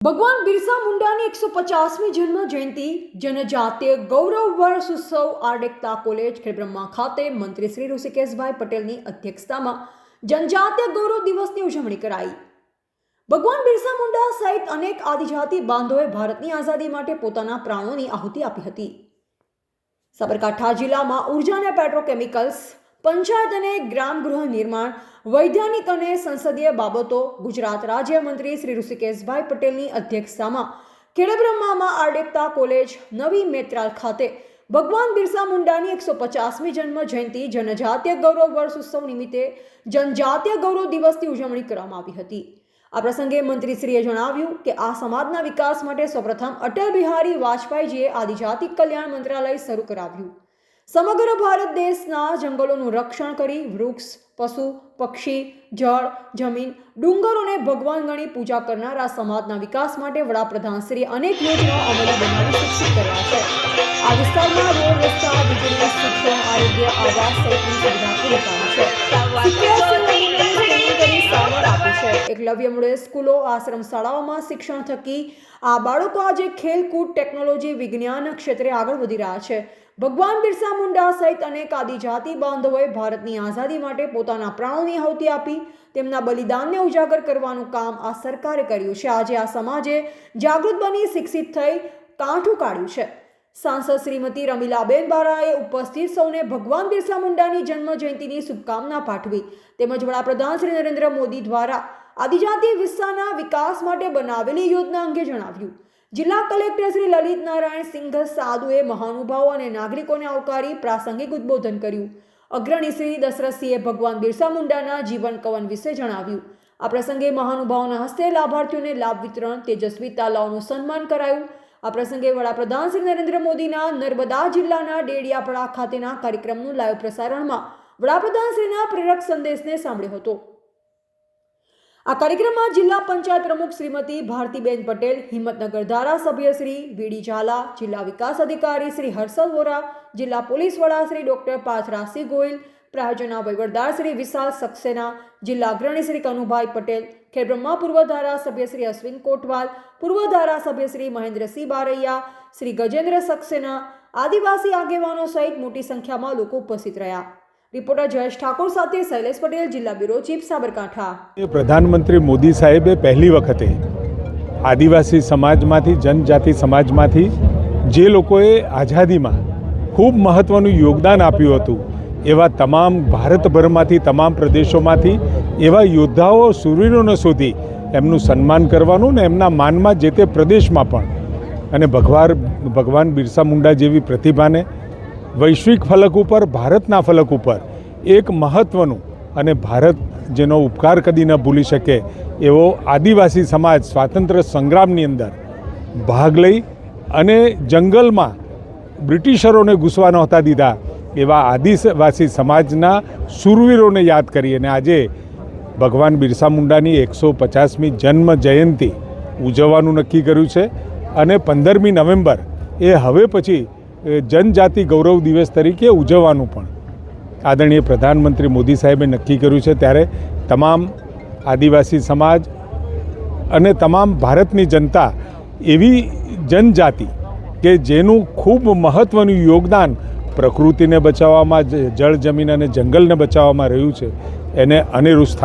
ભગવાન બિરસા મુંડાની એકસો પચાસમી જન્મ જયંતિ જનજાતીય ગૌરવ વર્ષ ઉત્સવ આર્ડેકતા કોલેજ ખેડબ્રહ્મા ખાતે મંત્રી શ્રી ઋષિકેશભાઈ પટેલની અધ્યક્ષતામાં જનજાતીય ગૌરવ દિવસની ઉજવણી કરાઈ. ભગવાન બિરસા મુંડા સહિત અનેક આદિજાતિ બાંધોએ ભારતની આઝાદી માટે પોતાના પ્રાણોની આહુતિ આપી હતી. સાબરકાંઠા જિલ્લામાં ઊર્જા અને પેટ્રોકેમિકલ્સ પંચાયત અને ગ્રામ ગૃહ નિર્માણ, વૈધાનિક અને સંસદીય બાબતો, ગુજરાત રાજ્યમંત્રી શ્રી ઋષિકેશભાઈ પટેલની અધ્યક્ષતામાં ખેડબ્રહ્મામાં આડેકતા કોલેજ, નવી મેત્રાલ ખાતે ભગવાન બિરસા મુંડાની એકસો પચાસમી જન્મ જયંતિ, જનજાતીય ગૌરવ વર્ષ ઉત્સવ નિમિત્તે જનજાતીય ગૌરવ દિવસની ઉજવણી કરવામાં આવી હતી. આ પ્રસંગે મંત્રીશ્રીએ જણાવ્યું કે આ સમાજના વિકાસ માટે સૌપ્રથમ અટલ બિહારી વાજપેયીજીએ આદિજાતિ કલ્યાણ મંત્રાલય શરૂ કરાવ્યું. સમગ્ર ભારત દેશના જંગલોનું રક્ષણ કરી વૃક્ષ, પશુ, પક્ષી, જળ, જમીન, ડુંગરોને ભગવાન ગણી પૂજા કરનારા સમાજના વિકાસ માટે વડાપ્રધાનશ્રીએ અનેક યોજનાઓ અમલી બનાવી શિક્ષિત કર્યા છે. આ વિસ્તારમાં રોડ, રસ્તા, વીજળી, શિક્ષણ, આરોગ્ય, આવાસ સહિતની સુવિધા પૂરી પાડી છે. એકલવ્ય મૂળે સ્કૂલો, આશ્રમ શાળાઓમાં શિક્ષણ થકી આ બાળકો આજે ખેલકૂદ, ટેકનોલોજી, વિજ્ઞાન ક્ષેત્રે આગળ વધી રહ્યા છે. ભગવાન બિરસા મુંડા સહિત અનેક આદિજાતિ બાંધવોએ ભારતની આઝાદી માટે પોતાના પ્રાણોની આહુતિ આપી, તેમના બલિદાનને ઉજાગર કરવાનું કામ આ સરકારે કર્યું છે. આજે આ સમાજે જાગૃત બની શિક્ષિત થઈ કાંઠું કાઢ્યું છે. સાંસદ શ્રીમતી રમીલાબેન બારાએ ઉપસ્થિત સૌને ભગવાન બિરસા મુંડાની જન્મ જયંતિની શુભકામના પાઠવી. તેમજ વડાપ્રધાન શ્રી નરેન્દ્ર મોદી દ્વારા આદિજાતિ વિસ્તારના વિકાસ માટે બનાવેલી યોજના અંગે જણાવ્યું. જિલ્લા કલેક્ટર શ્રી લલિત નારાયણ સિંઘ સાધુએ મહાનુભાવો અને નાગરિકોને આવકારી પ્રાસંગિક ઉદ્બોધન કર્યું. અગ્રણી શ્રી દશરથસિંહે ભગવાન બિરસા મુંડાના જીવન કવન વિશે જણાવ્યું. આ પ્રસંગે મહાનુભાવોના હસ્તે લાભાર્થીઓને લાભ વિતરણ, તેજસ્વી તાલાઓનું સન્માન કરાયું. આ પ્રસંગે વડાપ્રધાન શ્રી નરેન્દ્ર મોદીના નર્મદા જિલ્લાના ડેડિયાપડા ખાતેના કાર્યક્રમનું લાઈવ પ્રસારણમાં વડાપ્રધાન શ્રીના પ્રેરક સંદેશને સાંભળ્યો હતો. આ કાર્યક્રમમાં જિલ્લા પંચાયત પ્રમુખ શ્રીમતી ભારતીબેન પટેલ, હિંમતનગર ધારાસભ્ય શ્રી વીડી ઝાલા, જિલ્લા વિકાસ અધિકારી શ્રી હર્ષદ વોરા, જિલ્લા પોલીસ વડા શ્રી ડોક્ટર પાથરાસિંહ ગોયલ, પ્રાયોજના વહીવટદાર શ્રી વિશાલ સક્સેના, જિલ્લા અગ્રણી શ્રી કનુભાઈ પટેલ ખેડબ્રહ્મા પૂર્વ ધારાસભ્ય શ્રી અશ્વિન કોટવાલ, પૂર્વ ધારાસભ્ય શ્રી મહેન્દ્રસિંહ બારૈયા, શ્રી ગજેન્દ્ર સક્સેના, આદિવાસી આગેવાનો સહિત મોટી સંખ્યામાં લોકો ઉપસ્થિત રહ્યા. રિપોર્ટર જયેશ ઠાકોર સાથે શૈલેષ પટેલ, જિલ્લા બ્યુરો ચીફ સાબરકાંઠા. પ્રધાનમંત્રી મોદી સાહેબે પહેલી વખતે આદિવાસી સમાજમાંથી, જનજાતિ સમાજમાંથી જે લોકોએ આઝાદીમાં ખૂબ મહત્ત્વનું યોગદાન આપ્યું હતું, એવા તમામ ભારતભરમાંથી, તમામ પ્રદેશોમાંથી, એવા યોદ્ધાઓ સુરવીરોને શોધી એમનું સન્માન કરવાનું ને એમના માનમાં જે તે પ્રદેશમાં પણ. અને ભગવાન ભગવાન બિરસા મુંડા જેવી પ્રતિભાને વૈશ્વિક ફલક ઉપર, ભારતના ફલક ઉપર એક મહત્ત્વનું અને ભારત જેનો ઉપકાર કદી ન ભૂલી શકે એવો આદિવાસી સમાજ સ્વાતંત્ર્ય સંગ્રામની અંદર ભાગ લઈ અને જંગલમાં બ્રિટિશરોને ઘૂસવા નહોતા દીધા એવા આદિવાસી સમાજના સુરવીરોને યાદ કરી અને આજે ભગવાન બિરસા મુંડાની એકસો પચાસમી જન્મ જયંતિ ઉજવવાનું નક્કી કર્યું છે અને પંદરમી નવેમ્બર એ હવે પછી જનજાતિ ગૌરવ દિવસ તરીકે ઉજવવાનું પણ આદરણીય પ્રધાનમંત્રી મોદી સાહેબે નક્કી કર્યું છે. ત્યારે તમામ આદિવાસી સમાજ અને તમામ ભારતની જનતા એવી જનજાતિ કે જેનું ખૂબ મહત્ત્વનું યોગદાન પ્રકૃતિને બચાવવામાં જળ જમીન અને જંગલને બચાવવામાં રહ્યું છે. એને અનેરું